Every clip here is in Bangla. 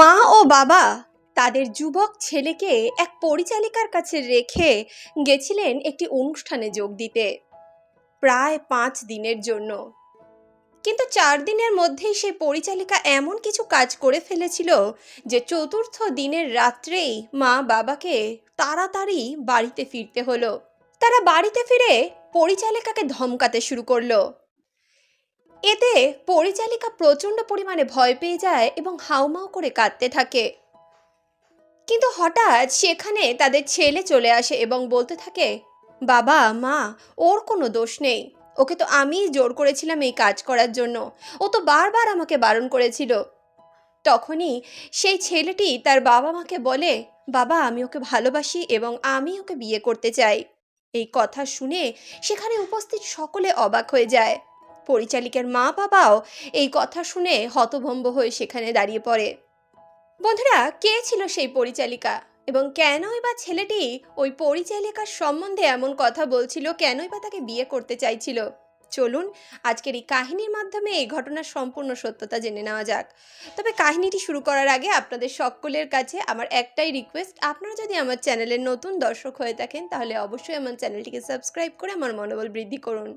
মা ও বাবা তাদের যুবক ছেলেকে এক পরিচালিকার কাছে রেখে গেছিলেন একটি অনুষ্ঠানে যোগ দিতে, প্রায় পাঁচ দিনের জন্য। কিন্তু চার দিনের মধ্যেই সেই পরিচালিকা এমন কিছু কাজ করে ফেলেছিল যে চতুর্থ দিনের রাত্রেই মা বাবাকে তাড়াতাড়ি বাড়িতে ফিরতে হলো। তারা বাড়িতে ফিরে পরিচালিকাকে ধমকাতে শুরু করল। এতে পরিচালিকা প্রচণ্ড পরিমাণে ভয় পেয়ে যায় এবং হাউমাউ করে কাঁদতে থাকে। কিন্তু হঠাৎ সেখানে তাদের ছেলে চলে আসে এবং বলতে থাকে, বাবা, মা, ওর কোনো দোষ নেই। ওকে তো আমিই জোর করেছিলাম এই কাজ করার জন্য। ও তো বারবার আমাকে বারণ করেছিল। তখনই সেই ছেলেটি তার বাবা মাকে বলে, বাবা, আমি ওকে ভালোবাসি এবং আমি ওকে বিয়ে করতে চাই। এই কথা শুনে সেখানে উপস্থিত সকলে অবাক হয়ে যায়। পরিচালিকার মা বাবাও এই কথা শুনে হতভম্ব হয়ে সেখানে দাঁড়িয়ে পড়ে। বন্ধুরা, কে ছিল সেই পরিচালিকা? এবং কেনই বা ছেলেটি ওই পরিচালিকার সম্বন্ধে এমন কথা বলছিল? কেনই বা তাকে বিয়ে করতে চাইছিল? চলুন, আজকের এই কাহিনীর মাধ্যমে এই ঘটনার সম্পূর্ণ সত্যতা জেনে নেওয়া যাক। তবে কাহিনীটি শুরু করার আগে আপনাদের সকলের কাছে আমার একটাই রিকোয়েস্ট আপনারা যদি আমার চ্যানেলের নতুন দর্শক হয়ে থাকেন, তাহলে অবশ্যই আমার চ্যানেলটিকে সাবস্ক্রাইব করে আমার মনোবল বৃদ্ধি করুন।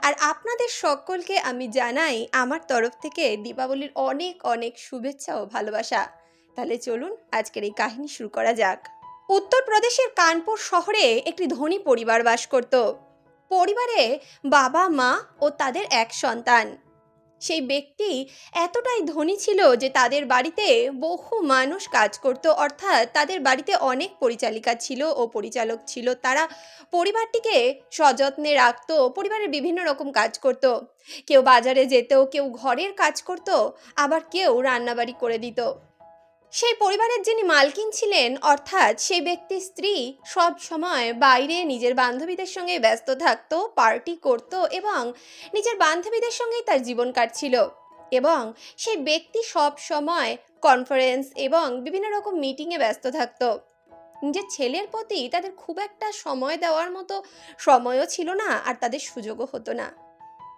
আর আপনাদের সকলকে আমি জানাই আমার তরফ থেকে দীপাবলির অনেক অনেক শুভেচ্ছা ও ভালোবাসা। তাহলে চলুন আজকের এই কাহিনী শুরু করা যাক। উত্তরপ্রদেশের কানপুর শহরে একটি ধনী পরিবার বাস করত। পরিবারে বাবা, মা ও তাদের এক সন্তান। সেই ব্যক্তি এতটাই ধনী ছিল যে তাদের বাড়িতে বহু মানুষ কাজ করত। অর্থাৎ তাদের বাড়িতে অনেক পরিচালিকা ছিল ও পরিচালক ছিল। তারা পরিবারটিকে সযত্নে রাখত, পরিবারের বিভিন্ন রকম কাজ করত। কেউ বাজারে যেত, কেউ ঘরের কাজ করত, আবার কেউ রান্নাবাড়ি করে দিত। সেই পরিবারের যিনি মালকিন ছিলেন, অর্থাৎ সেই ব্যক্তির স্ত্রী সব সময় বাইরে নিজের বান্ধবীদের সঙ্গে ব্যস্ত থাকতো, পার্টি করত এবং নিজের বান্ধবীদের সঙ্গেই তার জীবন কাটছিল। এবং সেই ব্যক্তি সব সময় কনফারেন্স এবং বিভিন্ন রকম মিটিংয়ে ব্যস্ত থাকতো। নিজের ছেলের প্রতি তাদের খুব একটা সময় দেওয়ার মতো সময়ও ছিল না আর তাদের সুযোগও হতো না।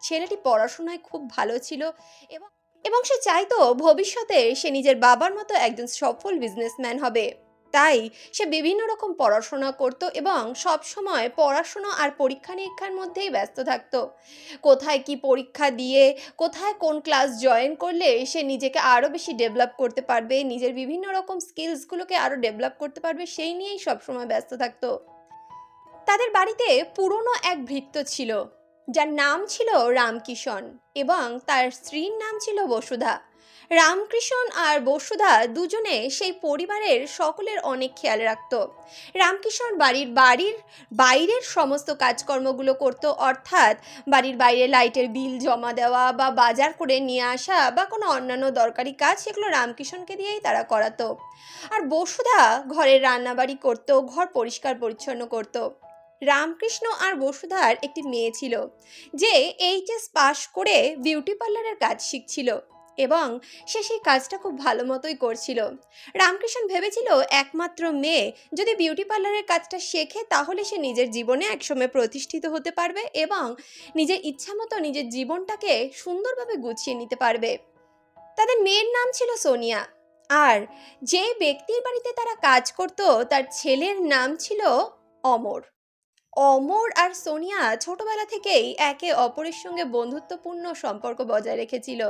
ছেলেটি পড়াশোনায় খুব ভালো ছিল এবং এবং সে চাইতো ভবিষ্যতে সে নিজের বাবার মতো একজন সফল বিজনেসম্যান হবে। তাই সে বিভিন্ন রকম পড়াশোনা করত এবং সব সময় পড়াশোনা আর পরীক্ষা নিরীক্ষার মধ্যেই ব্যস্ত থাকতো। কোথায় কি পরীক্ষা দিয়ে, কোথায় কোন ক্লাস জয়েন করলে সে নিজেকে আরও বেশি ডেভেলপ করতে পারবে, নিজের বিভিন্ন রকম স্কিলসগুলোকে আরও ডেভেলপ করতে পারবে, সেই নিয়েই সবসময় ব্যস্ত থাকতো। তাদের বাড়িতে পুরনো এক ভৃত্য ছিল। যার নাম ছিল রামকিষণ এবং তার স্ত্রীর নাম ছিল বসুধা। রামকৃষ্ণ আর বসুধা দুজনে সেই পরিবারের সকলের অনেক খেয়াল রাখত। রামকিষণ বাড়ির বাড়ির বাইরের সমস্ত কাজকর্মগুলো করত, অর্থাৎ বাড়ির বাইরে লাইটের বিল জমা দেওয়া বা বাজার করে নিয়ে আসা বা কোনো অন্যান্য দরকারি কাজ, সেগুলো রামকিষণকে দিয়েই তারা করাতো। আর বসুধা ঘরের রান্নাবাড়ি করত, ঘর পরিষ্কার পরিচ্ছন্ন করত। রামকৃষ্ণ আর বসুধার একটি মেয়ে ছিল, যে এইচএস পাশ করে বিউটি পার্লারের কাজ শিখছিল এবং সে সেই কাজটা খুব ভালো মতোই করছিল। রামকৃষ্ণ ভেবেছিল একমাত্র মেয়ে যদি বিউটি পার্লারের কাজটা শেখে তাহলে সে নিজের জীবনে একসময় প্রতিষ্ঠিত হতে পারবে এবং নিজের ইচ্ছা মতো নিজের জীবনটাকে সুন্দরভাবে গুছিয়ে নিতে পারবে। তাদের মেয়ের নাম ছিল সোনিয়া আর যে ব্যক্তির বাড়িতে তারা কাজ করত তার ছেলের নাম ছিল অমর। অমর আর সোনিয়া ছোটবেলা থেকেই একে অপরের সঙ্গে বন্ধুত্বপূর্ণ সম্পর্ক বজায় রেখেছিল।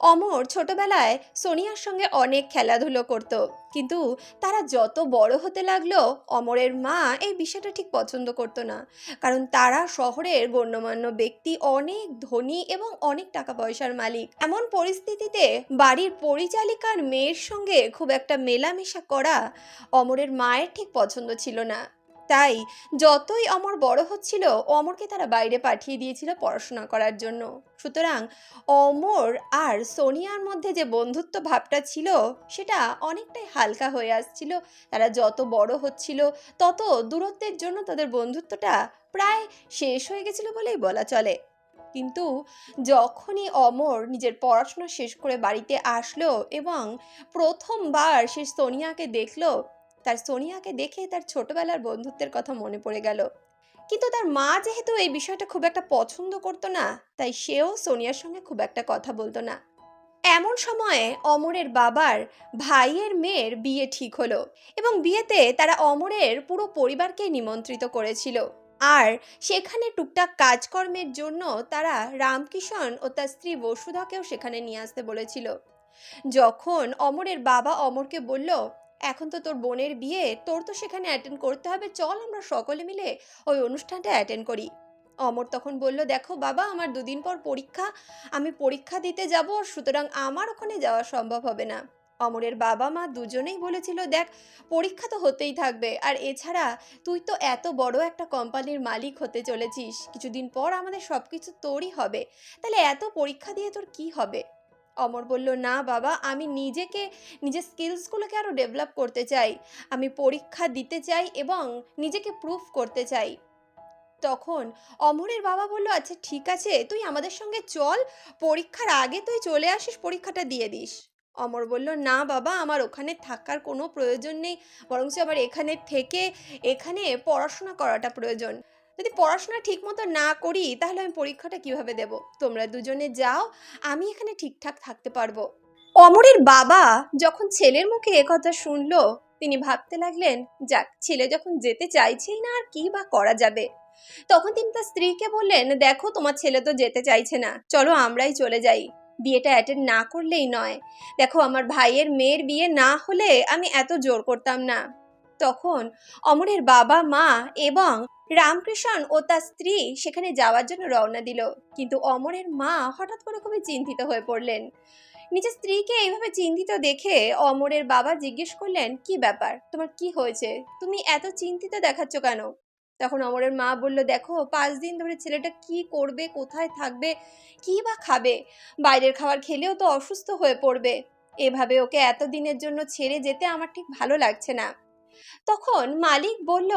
অমর ছোটবেলায় সোনিয়ার সঙ্গে অনেক খেলাধুলো করত, কিন্তু তারা যত বড় হতে লাগল, অমরের মা এই বিষয়টা ঠিক পছন্দ করতো না। কারণ তারা শহরের গণ্যমান্য ব্যক্তি, অনেক ধনী এবং অনেক টাকা পয়সার মালিক। এমন পরিস্থিতিতে বাড়ির পরিচালিকার মেয়ের সঙ্গে খুব একটা মেলামেশা করা অমরের মায়ের ঠিক পছন্দ ছিল না। তাই যতই অমর বড় হচ্ছিল, অমরকে তারা বাইরে পাঠিয়ে দিয়েছিল পড়াশোনা করার জন্য। সুতরাং অমর আর সোনিয়ার মধ্যে যে বন্ধুত্ব ভাবটা ছিল, সেটা অনেকটাই হালকা হয়ে আসছিল। তারা যত বড় হচ্ছিল, তত দূরত্বের জন্য তাদের বন্ধুত্বটা প্রায় শেষ হয়ে গেছিল বলেই বলা চলে। কিন্তু যখনই অমর নিজের পড়াশোনা শেষ করে বাড়িতে আসলো এবং প্রথমবার সে সোনিয়াকে দেখল তার সোনিয়াকে দেখে তার ছোটবেলার বন্ধুত্বের কথা মনে পড়ে গেল। কিন্তু তার মা যেহেতু এই বিষয়টা খুব একটা পছন্দ করতো না, তাই সেও সোনিয়ার সঙ্গে খুব একটা কথা বলতো না। এমন সময়ে অমরের বাবার ভাইয়ের মেয়ের বিয়ে ঠিক হলো এবং বিয়েতে তারা অমরের পুরো পরিবারকে নিমন্ত্রিত করেছিল। আর সেখানে টুকটাক কাজকর্মের জন্য তারা রামকিষণ ও তার স্ত্রী বসুধাকেও সেখানে নিয়ে আসতে বলেছিল। যখন অমরের বাবা অমরকে বলল এখন তো তোর বোনের বিয়ে, তোর তো সেখানে অ্যাটেন্ড করতে হবে। চল আমরা সকলে মিলে ওই অনুষ্ঠানটা অ্যাটেন্ড করি। অমর তখন বলল, দেখো বাবা, আমার দুদিন পর পরীক্ষা। আমি পরীক্ষা দিতে যাব, সুতরাং আমার ওখানে যাওয়া সম্ভব হবে না। অমরের বাবা মা দুজনেই বলেছিল, দেখ, পরীক্ষা তো হতেই থাকবে। আর এছাড়া, তুই তো এত বড় একটা কোম্পানির মালিক হতে চলেছিস। কিছুদিন পর আমাদের সব কিছু তোরই হবে। তাহলে এত পরীক্ষা দিয়ে তোর কি হবে? অমর বলল, না বাবা, আমি নিজেকে, নিজের স্কিলসগুলোকে আরও ডেভেলপ করতে চাই। আমি পরীক্ষা দিতে চাই এবং নিজেকে প্রুফ করতে চাই। তখন অমরের বাবা বলল আচ্ছা ঠিক আছে, তুই আমাদের সঙ্গে চল, পরীক্ষার আগে তুই চলে আসিস, পরীক্ষাটা দিয়ে দিস। অমর বলল, না বাবা, আমার ওখানে থাকার কোনো প্রয়োজন নেই, বরঞ্চ আমার এখানে থেকে, এখানে পড়াশোনা করাটা প্রয়োজন। যদি পড়াশোনা ঠিকমতো না করি, তাহলে আমি পরীক্ষাটা কীভাবে দেব? তোমরা দুজনে যাও, আমি এখানে ঠিকঠাক থাকতে পারব। অমরের বাবা যখন ছেলের মুখে একথা শুনলো, তিনি ভাবতে লাগলেন, যাক, ছেলে যখন যেতে চাইছেই না, আর কি বা করা যাবে? তখন তিনি তার স্ত্রীকে বললেন, দেখো, তোমার ছেলে তো যেতে চাইছে না, চলো আমরাই চলে যাই। বিয়েটা অ্যাটেন্ড না করলেই নয়। দেখো, আমার ভাইয়ের মেয়ের বিয়ে না হলে আমি এত জোর করতাম না। তখন অমরের বাবা, মা এবং রামকৃষ্ণ ও তার স্ত্রী সেখানে যাওয়ার জন্য রওনা দিল। কিন্তু অমরের মা হঠাৎ করে খুবই চিন্তিত হয়ে পড়লেন। নিজের স্ত্রীকে এইভাবে চিন্তিত দেখে অমরের বাবা জিজ্ঞেস করলেন, কি ব্যাপার? তোমার কি হয়েছে? তুমি এত চিন্তিত দেখাচ্ছ কেন? তখন অমরের মা বলল, দেখো, পাঁচ দিন ধরে ছেলেটা কি করবে, কোথায় থাকবে, কি বা খাবে? বাইরের খাবার খেলেও তো অসুস্থ হয়ে পড়বে। এভাবে ওকে এত দিনের জন্য ছেড়ে যেতে আমার ঠিক ভালো লাগছে না। তখন মালিক বলল,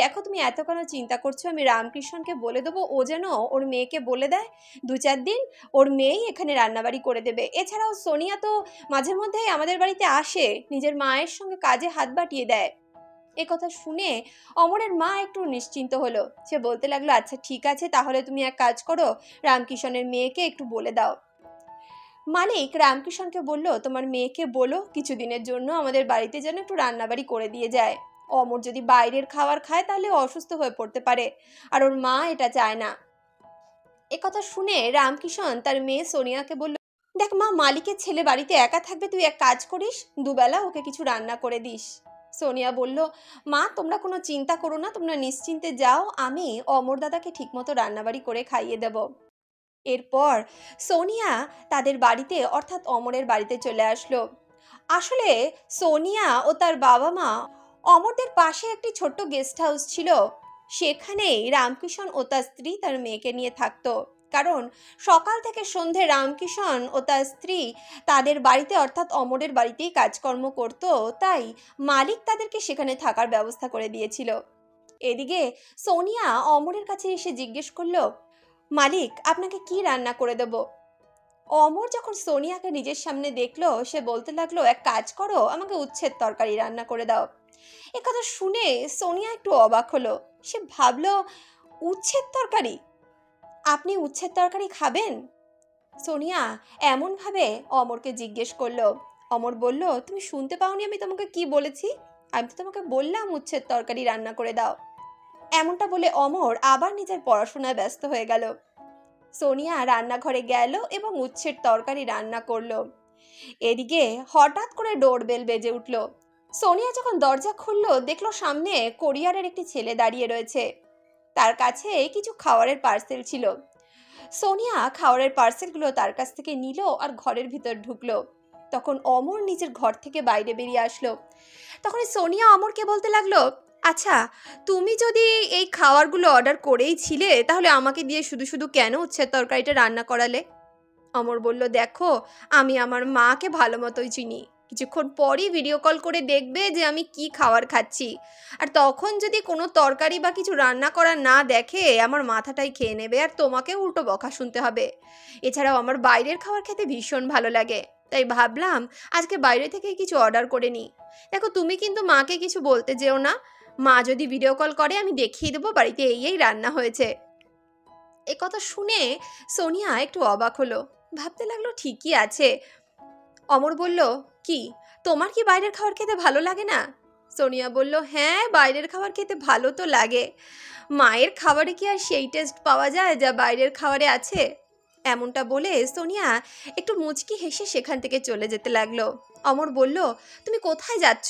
দেখো তুমি এত কেন চিন্তা করছ? আমি রামকৃষ্ণকে বলে দেবো, ও যেন ওর মেয়েকে বলে দেয়। দু চার দিন ওর মেয়েই এখানে রান্নাবাড়ি করে দেবে। এছাড়াও সোনিয়া তো মাঝে মধ্যেই আমাদের বাড়িতে আসে, নিজের মায়ের সঙ্গে কাজে হাত বাটিয়ে দেয়। এ কথা শুনে অমরের মা একটু নিশ্চিন্ত হলো। সে বলতে লাগল আচ্ছা ঠিক আছে, তাহলে তুমি এক কাজ করো রামকিষণের মেয়েকে একটু বলে দাও। মালিক রামকিষণকে বলল, তোমার মেয়েকে বলো কিছুদিনের জন্য আমাদের বাড়িতে যেন একটু রান্নাবাড়ি করে দিয়ে যায়। অমর যদি বাইরের খাবার খায়, তাহলে অসুস্থ হয়ে পড়তে পারে। আর ওর মা এটা চায় না। এ কথা শুনে রামকিষণ তার মেয়ে সোনিয়াকে বলল, দেখ মা, মালিকের ছেলে বাড়িতে একা থাকবে, তুই এক কাজ করিস, দুবেলা ওকে কিছু রান্না করে দিস। সোনিয়া বলল, মা, তোমরা কোনো চিন্তা করো না, তোমরা নিশ্চিন্তে যাও, আমি অমর দাদাকে ঠিকমতো রান্নাবাড়ি করে খাইয়ে দেব। এরপর সোনিয়া তাদের বাড়িতে, অর্থাৎ অমরের বাড়িতে চলে আসলো। আসলে সোনিয়া ও তার বাবা মা অমরদের পাশে একটি ছোট্ট গেস্ট হাউস ছিল। সেখানেই রামকিষণ ও তার স্ত্রী তার মেয়েকে নিয়ে থাকতো। কারণ সকাল থেকে সন্ধে রামকিষণ ও তার স্ত্রী তাদের বাড়িতে, অর্থাৎ অমরের বাড়িতেই কাজকর্ম করত। তাই মালিক তাদেরকে সেখানে থাকার ব্যবস্থা করে দিয়েছিল। এদিকে সোনিয়া অমরের কাছে এসে জিজ্ঞেস করল মালিক, আপনাকে কি রান্না করে দেব? অমর যখন সোনিয়াকে নিজের সামনে দেখল, সে বলতে লাগল, এক কাজ করো, আমাকে উচ্ছেদ তরকারি রান্না করে দাও। এ কথা শুনে সোনিয়া একটু অবাক হলো। সে ভাবলো, উচ্ছেদ তরকারি? আপনি উচ্ছেদ তরকারি খাবেন? সোনিয়া এমনভাবে অমরকে জিজ্ঞেস করল। অমর বলল, তুমি শুনতে পাওনি আমি তোমাকে কি বলেছি? আমি তো তোমাকে বললাম উচ্ছেদ তরকারি রান্না করে দাও। এমনটা বলে অমর আবার নিজের পড়াশোনায় ব্যস্ত হয়ে গেল। সোনিয়া রান্নাঘরে গেল এবং উচ্ছের তরকারি রান্না করল। এদিকে হঠাৎ করে ডোরবেল বেজে উঠল। সোনিয়া যখন দরজা খুললো, দেখল সামনে কোরিয়ারের একটি ছেলে দাঁড়িয়ে রয়েছে। তার কাছে কিছু খাওয়ারের পার্সেল ছিল। সোনিয়া খাওয়ারের পার্সেলগুলো তার কাছ থেকে নিল আর ঘরের ভিতর ঢুকলো। তখন অমর নিজের ঘর থেকে বাইরে বেরিয়ে আসলো। তখন সোনিয়া অমরকে বলতে লাগল আচ্ছা তুমি যদি এই খাবারগুলো অর্ডার করেই ছিলে, তাহলে আমাকে দিয়ে শুধু শুধু কেন উচ্ছের তরকারিটা রান্না করালে? অমর বলল, দেখো, আমি আমার মাকে ভালো মতোই চিনি। কিছুক্ষণ পরই ভিডিও কল করে দেখবে যে আমি কি খাবার খাচ্ছি। আর তখন যদি কোনো তরকারি বা কিছু রান্না করা না দেখে, আমার মাথাটাই খেয়ে নেবে আর তোমাকে উল্টো বকা শুনতে হবে। এছাড়াও আমার বাইরের খাবার খেতে ভীষণ ভালো লাগে। তাই ভাবলাম, আজকে বাইরে থেকে কিছু অর্ডার করে নিই। দেখো, তুমি কিন্তু মাকে কিছু বলতে যেও না। মা যদি ভিডিও কল করে, আমি দেখিয়ে দেবো বাড়িতে এই এই রান্না হয়েছে। এ কথা শুনে সোনিয়া একটু অবাক হলো। ভাবতে লাগল ঠিকই আছে। অমর বলল, কি, তোমার কি বাইরের খাবার খেতে ভালো লাগে না? সোনিয়া বলল হ্যাঁ বাইরের খাবার খেতে ভালো তো লাগে। মায়ের খাবারে কি আর সেই টেস্ট পাওয়া যায় যা বাইরের খাবারে আছে? এমনটা বলে সোনিয়া একটু মুচকি হেসে সেখান থেকে চলে যেতে লাগল। অমর বলল, তুমি কোথায় যাচ্ছ?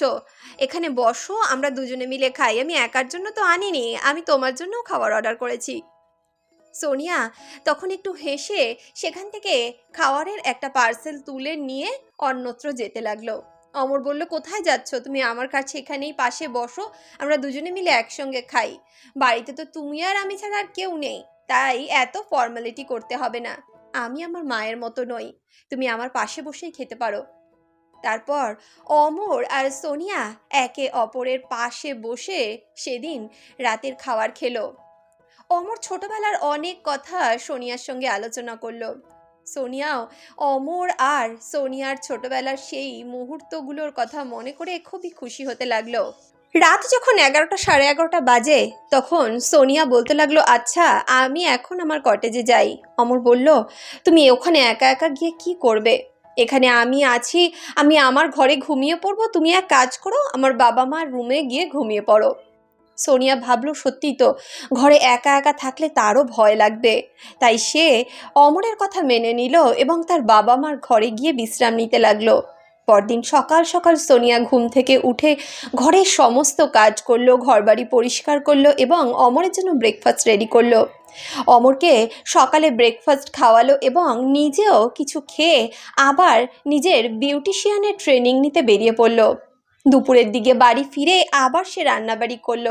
এখানে বসো, আমরা দুজনে মিলে খাই। আমি একার জন্য তো আনিনি, আমি তোমার জন্যও খাবার অর্ডার করেছি। সোনিয়া তখন একটু হেসে সেখান থেকে খাওয়ারের একটা পার্সেল তুলে নিয়ে অন্যত্র যেতে লাগল। অমর বলল, কোথায় যাচ্ছ? তুমি আমার কাছে এখানেই পাশে বসো, আমরা দুজনে মিলে একসঙ্গে খাই। বাড়িতে তো তুমি আর আমি ছাড়া আর কেউ নেই, তাই এত ফর্মালিটি করতে হবে না। আমি আমার মায়ের মতো নই। তুমি আমার পাশে বসেই খেতে পারো। তারপর অমর আর সোনিয়া একে অপরের পাশে বসে সেদিন রাতের খাবার খেলো। অমর ছোটবেলার অনেক কথা সোনিয়ার সঙ্গে আলোচনা করল। সোনিয়াও অমর আর সোনিয়ার ছোটবেলার সেই মুহূর্তগুলোর কথা মনে করে খুবই খুশি হতে লাগল। রাত যখন এগারোটা সাড়ে এগারোটা বাজে, তখন সোনিয়া বলতে লাগল আচ্ছা আমি এখন আমার কটেজে যাই। অমর বলল, তুমি ওখানে একা একা গিয়ে কি করবে? এখানে আমি আছি, আমি আমার ঘরে ঘুমিয়ে পড়ব, তুমি এক কাজ করো, আমার বাবা মার রুমে গিয়ে ঘুমিয়ে পড়ো। সোনিয়া ভাবলো, সত্যি তো, ঘরে একা একা থাকলে তারও ভয় লাগবে। তাই সে অমরের কথা মেনে নিল এবং তার বাবা মার ঘরে গিয়ে বিশ্রাম নিতে লাগল। পরদিন সকাল সকাল সোনিয়া ঘুম থেকে উঠে ঘরের সমস্ত কাজ করল, ঘরবাড়ি পরিষ্কার করল এবং অমরের জন্য ব্রেকফাস্ট রেডি করল। অমরকে সকালে ব্রেকফাস্ট খাওয়ালো এবং নিজেও কিছু খেয়ে আবার নিজের বিউটিশিয়ানের ট্রেনিং নিতে বেরিয়ে পড়ল। দুপুরের দিকে বাড়ি ফিরে আবার সে রান্নাবাড়ি করল।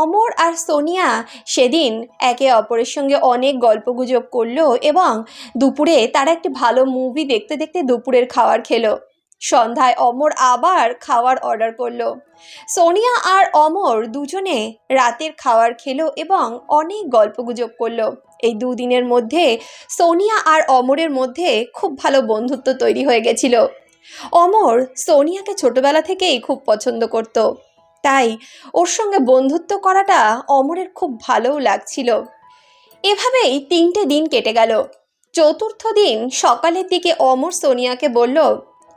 অমর আর সোনিয়া সেদিন একে অপরের সঙ্গে অনেক গল্পগুজব করল এবং দুপুরে তারা একটি ভালো মুভি দেখতে দেখতে দুপুরের খাবার খেলো। সন্ধ্যায় অমর আবার খাওয়ার অর্ডার করল। সোনিয়া আর অমর দুজনে রাতের খাবার খেলো এবং অনেক গল্পগুজব করল। এই দুদিনের মধ্যে সোনিয়া আর অমরের মধ্যে খুব ভালো বন্ধুত্ব তৈরি হয়ে গেছিল। অমর সোনিয়াকে ছোটবেলা থেকেই খুব পছন্দ করত। তাই ওর সঙ্গে বন্ধুত্ব করাটা অমরের খুব ভালোও লাগছিল। এভাবেই তিনটে দিন কেটে গেল। চতুর্থ দিন সকালের দিকে অমর সোনিয়াকে বলল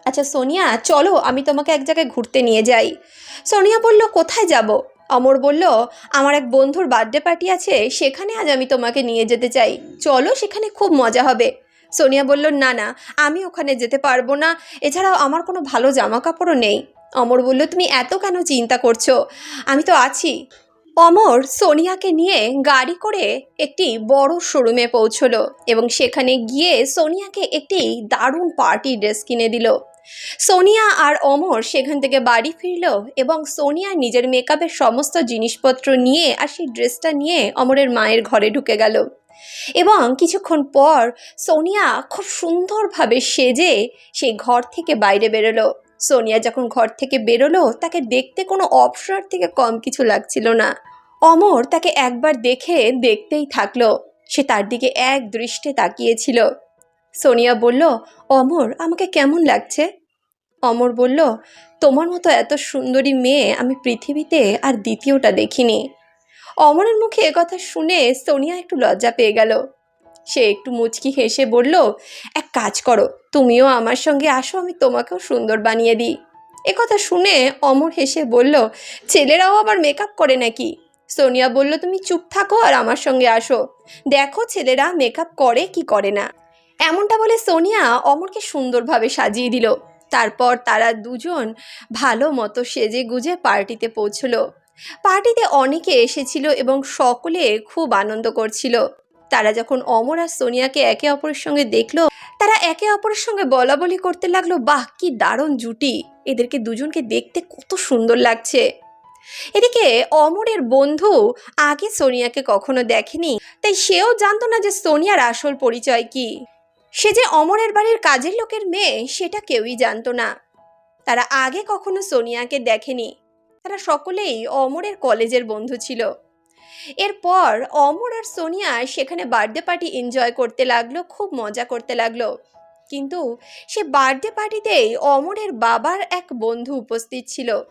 আচ্ছা সোনিয়া, চলো, আমি তোমাকে এক জায়গায় ঘুরতে নিয়ে যাই। সোনিয়া বলল, কোথায় যাব? অমর বলল, আমার এক বন্ধুর বার্থডে পার্টি আছে, সেখানে আজ আমি তোমাকে নিয়ে যেতে চাই। চলো, সেখানে খুব মজা হবে। সোনিয়া বলল, না না, আমি ওখানে যেতে পারব না। এছাড়াও আমার কোনো ভালো জামা কাপড়ও নেই। অমর বলল, তুমি এত কেন চিন্তা করছ? আমি তো আছি। অমর সোনিয়াকে নিয়ে গাড়ি করে একটি বড় শোরুমে পৌঁছলো এবং সেখানে গিয়ে সোনিয়াকে একটি দারুণ পার্টি ড্রেস কিনে দিল। সোনিয়া আর অমর সেখান থেকে বাড়ি ফিরল এবং সোনিয়া নিজের মেকআপের সমস্ত জিনিসপত্র নিয়ে আর সেই ড্রেসটা নিয়ে অমরের মায়ের ঘরে ঢুকে গেল। এবং কিছুক্ষণ পর সোনিয়া খুব সুন্দরভাবে সেজে সেই ঘর থেকে বাইরে বেরোলো। সোনিয়া যখন ঘর থেকে বেরোলো, তাকে দেখতে কোনো অপসর থেকে কম কিছু লাগছিল না। অমর তাকে একবার দেখে দেখতেই থাকল। সে তার দিকে এক দৃষ্টে তাকিয়েছিল। সোনিয়া বলল, অমর, আমাকে কেমন লাগছে? অমর বলল, তোমার মতো এত সুন্দরী মেয়ে আমি পৃথিবীতে আর দ্বিতীয়টা দেখিনি। অমরের মুখে কথা শুনে সোনিয়া একটু লজ্জা পেয়ে গেল। সে একটু মুচকি হেসে বলল, এক কাজ করো, তুমিও আমার সঙ্গে আসো, আমি তোমাকেও সুন্দর বানিয়ে দিই। কথা শুনে অমর হেসে বলল, ছেলেরাও আবার মেকআপ করে নাকি? সোনিয়া বলল, তুমি চুপ থাকো আর আমার সঙ্গে আসো। দেখো ছেলেরা মেকআপ করে কি করে না। এমনটা বলে সোনিয়া অমরকে সুন্দরভাবে সাজিয়ে দিল। তারপর তারা দুজন ভালো মতো সেজে গুজে পার্টিতে পৌঁছলো। পার্টিতে অনেকে এসেছিল এবং সকলে খুব আনন্দ করছিল। তারা যখন অমর আর সোনিয়াকে একে অপরের সঙ্গে দেখল, তারা একে অপরের সঙ্গে বলা বলি করতে লাগল, বাহ, কি দারুণ জুটি! এদেরকে দুজনকে দেখতে কত সুন্দর লাগছে! এদিকে অমরের বন্ধু আগে সোনিয়াকে কখনো দেখেনি, তাই সেও জানতো না যে সোনিয়ার আসল পরিচয় কি। সে যে অমরের বাড়ির কাজের লোকের মেয়ে, সেটা কেউই জানতো না। তারা আগে কখনো সোনিয়াকে দেখেনি। তারা সকলেই অমরের কলেজের বন্ধু ছিল। এরপর অমর আর সোনিয়া সেখানে বার্থডে পার্টি এনজয় করতে লাগল, খুব মজা করতে লাগল। কিন্তু সে বার্থডে পার্টিতেই অমরের বাবার এক বন্ধু উপস্থিত ছিল।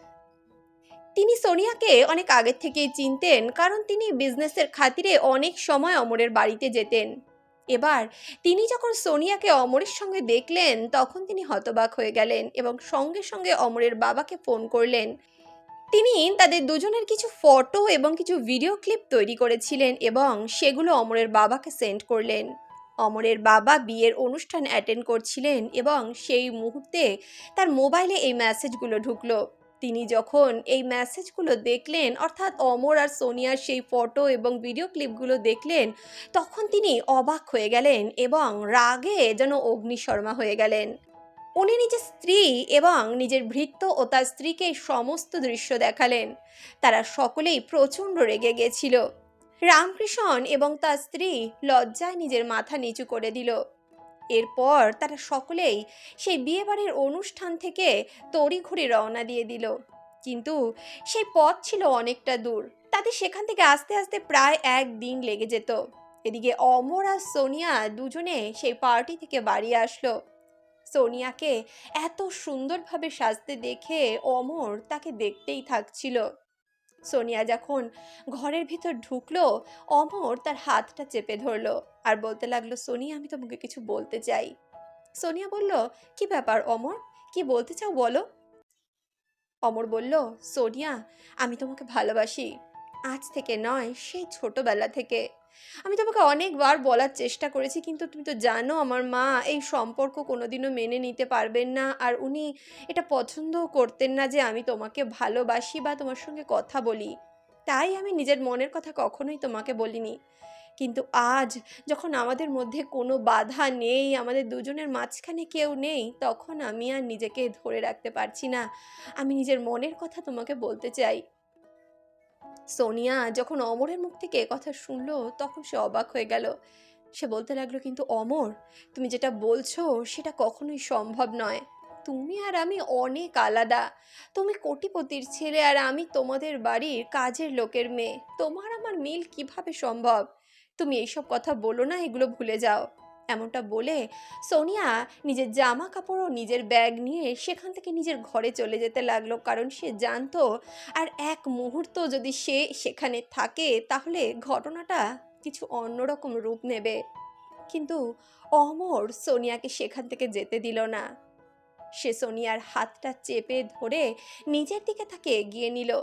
তিনি সোনিয়াকে অনেক আগের থেকেই চিনতেন, কারণ তিনি বিজনেসের খাতিরে অনেক সময় অমরের বাড়িতে যেতেন। এবার তিনি যখন সোনিয়াকে অমরের সঙ্গে দেখলেন, তখন তিনি হতবাক হয়ে গেলেন এবং সঙ্গে সঙ্গে অমরের বাবাকে ফোন করলেন। তিনি তাদের দুজনের কিছু ফটো এবং কিছু ভিডিও ক্লিপ তৈরি করেছিলেন এবং সেগুলো অমরের বাবাকে সেন্ড করলেন। অমরের বাবা বিয়ের অনুষ্ঠান অ্যাটেন্ড করছিলেন এবং সেই মুহূর্তে তার মোবাইলে এই মেসেজগুলো ঢুকলো। তিনি যখন এই মেসেজগুলো দেখলেন, অর্থাৎ অমর আর সোনিয়ার সেই ফটো এবং ভিডিও ক্লিপগুলো দেখলেন, তখন তিনি অবাক হয়ে গেলেন এবং রাগে যেন অগ্নিশর্মা হয়ে গেলেন। উনি নিজের স্ত্রী এবং নিজের ভৃত্য ও তার স্ত্রীকে সমস্ত দৃশ্য দেখালেন। তারা সকলেই প্রচণ্ড রেগে গেছিল। রামকৃষ্ণ এবং তার স্ত্রী লজ্জায় নিজের মাথা নিচু করে দিল। এরপর তারা সকলেই সেই বিয়েবাড়ির অনুষ্ঠান থেকে তড়িঘড়ি রওনা দিয়ে দিল। কিন্তু সেই পথ ছিল অনেকটা দূর। তাদের সেখান থেকে আস্তে আস্তে প্রায় এক দিন লেগে যেত। এদিকে অমর আর সোনিয়া দুজনে সেই পার্টি থেকে বাড়ি আসলো। সোনিয়াকে এত সুন্দরভাবে সাজতে দেখে অমর তাকে দেখতেই থাকছিল। সোনিয়া যখন ঘরের ভিতর ঢুকলো, অমর তার হাতটা চেপে ধরলো আর বলতে লাগল, সোনিয়া, আমি তোমাকে কিছু বলতে চাই। সোনিয়া বলল, কি ব্যাপার অমর? কি বলতে চাও বলো? অমর বলল, সোনিয়া, আমি তোমাকে ভালোবাসি। আজ থেকে নয়, সেই ছোটবেলা থেকে। আমি তোমাকে অনেকবার বলার চেষ্টা করেছি, কিন্তু তুমি তো জানো আমার মা এই সম্পর্ক কোনোদিনও মেনে নিতে পারবেন না। আর উনি এটা পছন্দও করতেন না যে আমি তোমাকে ভালোবাসি বা তোমার সঙ্গে কথা বলি। তাই আমি নিজের মনের কথা কখনোই তোমাকে বলিনি। কিন্তু আজ যখন আমাদের মধ্যে কোনো বাধা নেই, আমাদের দুজনের মাঝখানে কেউ নেই, তখন আমি আর নিজেকে ধরে রাখতে পারছি না। আমি নিজের মনের কথা তোমাকে বলতে চাই। সোনিয়া যখন অমরের মুখ থেকে কথা শুনলো, তখন সে অবাক হয়ে গেল। সে বলতে লাগল, কিন্তু অমর, তুমি যেটা বলছো সেটা কখনোই সম্ভব নয়। তুমি আর আমি অনেক আলাদা। তুমি কোটিপতির ছেলে আর আমি তোমাদের বাড়ির কাজের লোকের মেয়ে। তোমার আমার মিল কীভাবে সম্ভব? তুমি এইসব কথা বলো না, এগুলো ভুলে যাও। এমনটা বলে সোনিয়া নিজের জামা কাপড় ও নিজের ব্যাগ নিয়ে সেখান থেকে নিজের ঘরে চলে যেতে লাগল। কারণ সে জানতো, আর এক মুহূর্ত যদি সে সেখানে থাকে, তাহলে ঘটনাটা কিছু অন্যরকম রূপ নেবে। কিন্তু অমর সোনিয়াকে সেখান থেকে যেতে দিল না। সে সোনিয়ার হাতটা চেপে ধরে নিজের দিকে তাকে এগিয়ে নিল।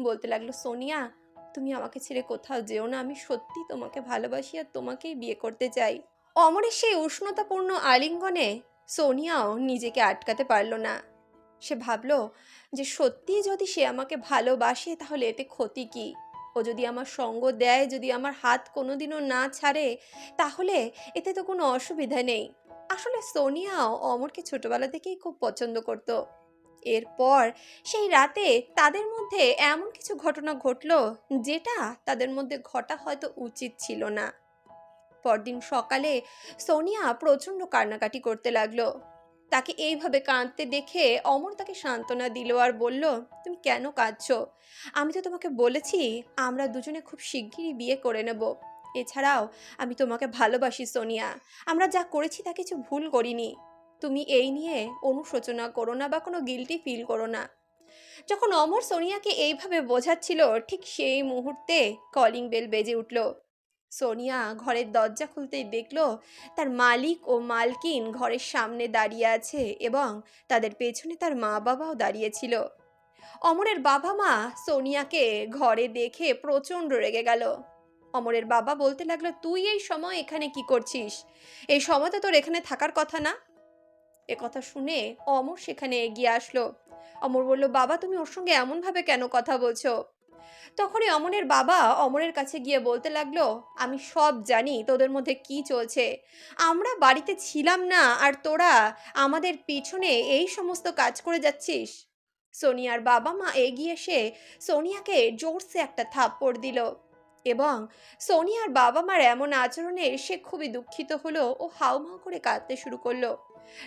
বলতে লাগল, সোনিয়া, তুমি আমাকে ছেড়ে কোথাও যেও না। আমি সত্যি তোমাকে ভালোবাসি আর তোমাকেই বিয়ে করতে চাই। অমরের সেই উষ্ণতাপূর্ণ আলিঙ্গনে সোনিয়াও নিজেকে আটকাতে পারল না। সে ভাবল যে সত্যি যদি সে আমাকে ভালোবাসে তাহলে এতে ক্ষতি কি? ও যদি আমার সঙ্গ দেয়, যদি আমার হাত কোনোদিনও না ছাড়ে, তাহলে এতে তো কোনো অসুবিধা নেই। আসলে সোনিয়াও অমরকে ছোটবেলা থেকেই খুব পছন্দ করত। এরপর সেই রাতে তাদের মধ্যে এমন কিছু ঘটনা ঘটলো যেটা তাদের মধ্যে ঘটা হয়তো উচিত ছিল না। পরদিন সকালে সোনিয়া প্রচণ্ড কান্নাকাটি করতে লাগল। তাকে এইভাবে কাঁদতে দেখে অমর তাকে সান্ত্বনা দিল আর বলল, তুমি কেন কাঁদছো? আমি তো তোমাকে বলেছি, আমরা দুজনে খুব শিগগিরই বিয়ে করে নেব। এছাড়াও আমি তোমাকে ভালোবাসি সোনিয়া। আমরা যা করেছি তা কিছু ভুল করিনি। তুমি এই নিয়ে অনুশোচনা করো না বা কোনো গিলটি ফিল করো না। যখন অমর সোনিয়াকে এইভাবে বোঝাচ্ছিল, ঠিক সেই মুহূর্তে কলিং বেল বেজে উঠল। সোনিয়া ঘরের দরজা খুলতেই দেখল তার মালিক ও মালকিন ঘরের সামনে দাঁড়িয়ে আছে এবং তাদের পেছনে তার মা বাবাও দাঁড়িয়েছিল অমরের বাবা মা সোনিয়াকে ঘরে দেখে প্রচণ্ড রেগে গেল। অমরের বাবা বলতে লাগল, তুই এই সময় এখানে কি করছিস? এই সময় তো তোর এখানে থাকার কথা না? এ কথা শুনে অমর সেখানে এগিয়ে আসলো। অমর বলল, বাবা, তুমি ওর সঙ্গে এমনভাবে কেন কথা বলছো? তখনই অমনের বাবা অমরের কাছে গিয়ে বলতে লাগল, আমি সব জানি তোদের মধ্যে কি চলছে। আমরা বাড়িতে ছিলাম না আর তোরা আমাদের পিছনে এই সমস্ত কাজ করে যাচ্ছিস সোনিয়ার বাবা মা এগিয়ে এসে সোনিয়াকে জোরসে একটা থাপ্পড় দিল এবং সোনিয়ার বাবা মার এমন আচরণে সে খুবই দুঃখিত হলো ও হাউমাউ করে কাঁদতে শুরু করল।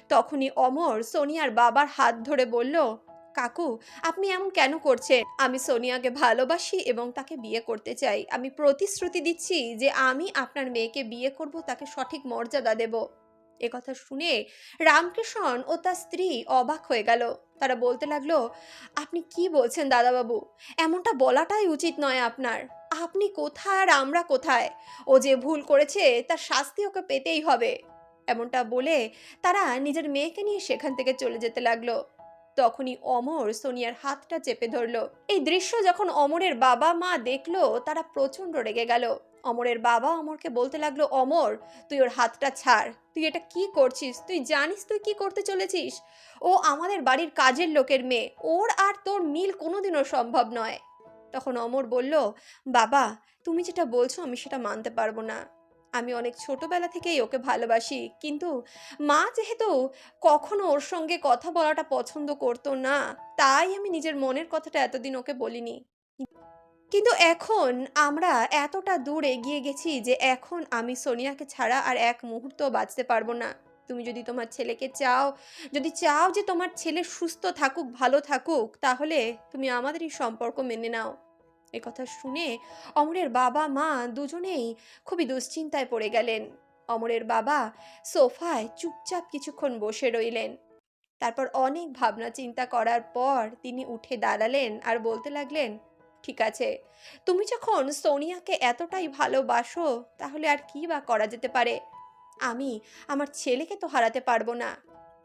তখনই অমর সোনিয়ার বাবার হাত ধরে বলল কাকু, আপনি এমন কেন করছেন? আমি সোনিয়াকে ভালোবাসি এবং তাকে বিয়ে করতে চাই। আমি প্রতিশ্রুতি দিচ্ছি যে আমি আপনার মেয়েকে বিয়ে করব, তাকে সঠিক মর্যাদা দেব। একথা শুনে রামকৃষ্ণ ও তার স্ত্রী অবাক হয়ে গেল। তারা বলতে লাগল, আপনি কি বলছেন দাদাবাবু? এমনটা বলাটাই উচিত নয় আপনার। আপনি কোথায় আর আমরা কোথায়? ও যে ভুল করেছে, তার শাস্তি ওকে পেতেই হবে। এমনটা বলে তারা নিজের মেয়েকে নিয়ে সেখান থেকে চলে যেতে লাগল। তখনই অমর সোনিয়ার হাতটা চেপে ধরলো। এই দৃশ্য যখন অমরের বাবা মা দেখল, তারা প্রচণ্ড রেগে গেল। অমরের বাবা অমরকে বলতে লাগল, অমর, তুই ওর হাতটা ছাড়। তুই এটা কি করছিস? তুই জানিস তুই কি করতে চলেছিস? ও আমাদের বাড়ির কাজের লোকের মেয়ে। ওর আর তোর মিল কোনোদিনও সম্ভব নয়। তখন অমর বলল, বাবা, তুমি যেটা বলছো আমি সেটা মানতে পারব না। আমি অনেক ছোটবেলা থেকেই ওকে ভালোবাসি, কিন্তু মা যেহেতু কখনো ওর সঙ্গে কথা বলাটা পছন্দ করতো না, তাই আমি নিজের মনের কথাটা এতদিন ওকে বলিনি। কিন্তু এখন আমরা এতটা দূর এগিয়ে গেছি যে এখন আমি সোনিয়াকে ছাড়া আর এক মুহূর্ত বাঁচতে পারব না। তুমি যদি তোমার ছেলেকে চাও, যদি চাও যে তোমার ছেলে সুস্থ থাকুক, ভালো থাকুক, তাহলে তুমি আমাদেরই সম্পর্ক মেনে নাও। কথা শুনে অমরের বাবা মা দুজনেই খুবই দুশ্চিন্তায় পড়ে গেলেন। অমরের বাবা সোফায় চুপচাপ কিছুক্ষণ বসে রইলেন। তারপর অনেক ভাবনা চিন্তা করার পর তিনি উঠে দাঁড়ালেন আর বলতে লাগলেন, ঠিক আছে, তুমি যখন সোনিয়াকে এতটাই ভালোবাসো তাহলে আর কি বা করা যেতে পারে? আমি আমার ছেলেকে তো হারাতে পারব না।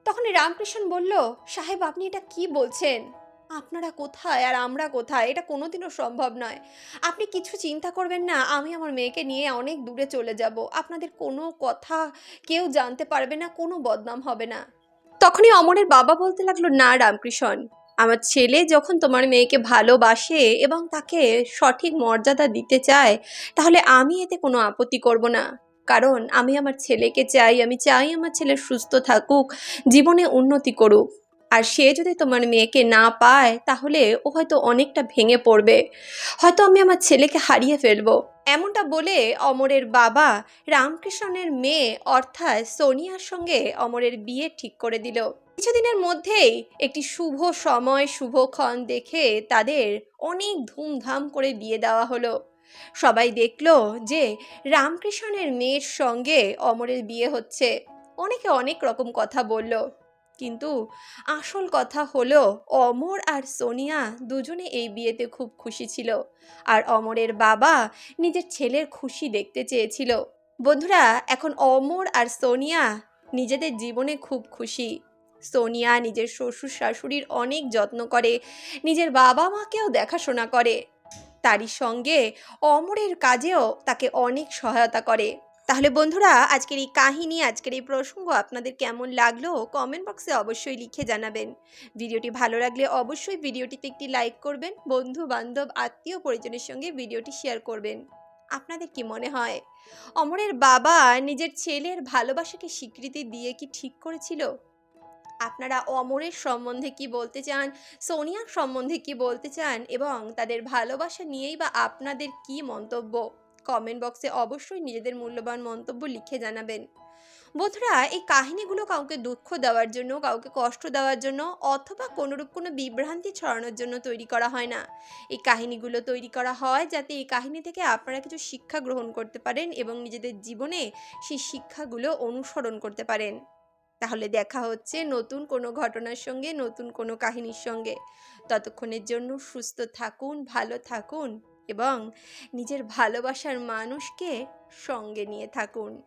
তখনই রামকৃষ্ণ বলল, সাহেব, আপনি এটা কি বলছেন? আপনারা কোথায় আর আমরা কোথায়? এটা কোনোদিনও সম্ভব নয়। আপনি কিছু চিন্তা করবেন না, আমি আমার মেয়েকে নিয়ে অনেক দূরে চলে যাব। আপনাদের কোনো কথা কেউ জানতে পারবে না, কোনো বদনাম হবে না। তখনই অমরের বাবা বলতে লাগল, না, রামকৃষ্ণ, আমার ছেলে যখন তোমার মেয়েকে ভালোবাসে এবং তাকে সঠিক মর্যাদা দিতে চায়, তাহলে আমি এতে কোনো আপত্তি করব না। কারণ আমি আমার ছেলেকে চাই, আমি চাই আমার ছেলে সুস্থ থাকুক, জীবনে উন্নতি করুক। আর সে যদি তোমার মেয়েকে না পায়, তাহলে ও হয়তো অনেকটা ভেঙে পড়বে। হয়তো আমি আমার ছেলেকে হারিয়ে ফেলব। এমনটা বলে অমরের বাবা রামকৃষ্ণের মেয়ে অর্থাৎ সোনিয়ার সঙ্গে অমরের বিয়ে ঠিক করে দিল। কিছুদিনের মধ্যেই একটি শুভ সময়, শুভক্ষণ দেখে তাদের অনেক ধুমধাম করে বিয়ে দেওয়া হলো। সবাই দেখল যে রামকৃষ্ণের মেয়ের সঙ্গে অমরের বিয়ে হচ্ছে। অনেকে অনেক রকম কথা বলল। কিন্তু আসল কথা হলো, অমর আর সোনিয়া দুজনে এই বিয়েতে খুব খুশি ছিল। আর অমরের বাবা নিজের ছেলের খুশি দেখতে চেয়েছিল। বন্ধুরা, এখন অমর আর সোনিয়া নিজেদের জীবনে খুব খুশি। সোনিয়া নিজের শ্বশুর শাশুড়ির অনেক যত্ন করে, নিজের বাবা মাকেও দেখাশোনা করে। তারই সঙ্গে অমরের কাজেও তাকে অনেক সহায়তা করে। তাহলে বন্ধুরা, আজকের এই কাহিনী, আজকের এই প্রসঙ্গ আপনাদের কেমন লাগল কমেন্ট বক্সে অবশ্যই লিখে জানাবেন। ভিডিওটি ভালো লাগলে অবশ্যই ভিডিওটিতে একটি লাইক করবেন, বন্ধু, বান্ধব, আত্মীয়, পরিজনের সঙ্গে ভিডিওটি শেয়ার করবেন। আপনাদের কি মনে হয়? অমরের বাবা নিজের ছেলের ভালোবাসাকে স্বীকৃতি দিয়ে কি ঠিক করেছিল? আপনারা অমরের সম্বন্ধে কি বলতে চান? সোনিয়ার সম্বন্ধে কি বলতে চান? এবং তাদের ভালোবাসা নিয়েই বা আপনাদের কি মন্তব্য? কমেন্ট বক্সে অবশ্যই নিজেদের মূল্যবান মন্তব্য লিখে জানাবেন। বন্ধুরা, এই কাহিনীগুলো কাউকে দুঃখ দেওয়ার জন্য, কাউকে কষ্ট দেওয়ার জন্য অথবা কোনোরূপ কোনো বিভ্রান্তি ছড়ানোর জন্য তৈরি করা হয় না। এই কাহিনীগুলো তৈরি করা হয় যাতে এই কাহিনী থেকে আপনারা কিছু শিক্ষা গ্রহণ করতে পারেন এবং নিজেদের জীবনে সেই শিক্ষাগুলো অনুসরণ করতে পারেন। তাহলে দেখা হচ্ছে নতুন কোনো ঘটনার সঙ্গে, নতুন কোনো কাহিনীর সঙ্গে। ততক্ষণের জন্য সুস্থ থাকুন, ভালো থাকুন। এবং নিজের ভালোবাসার মানুষকে সঙ্গে নিয়ে থাকুন।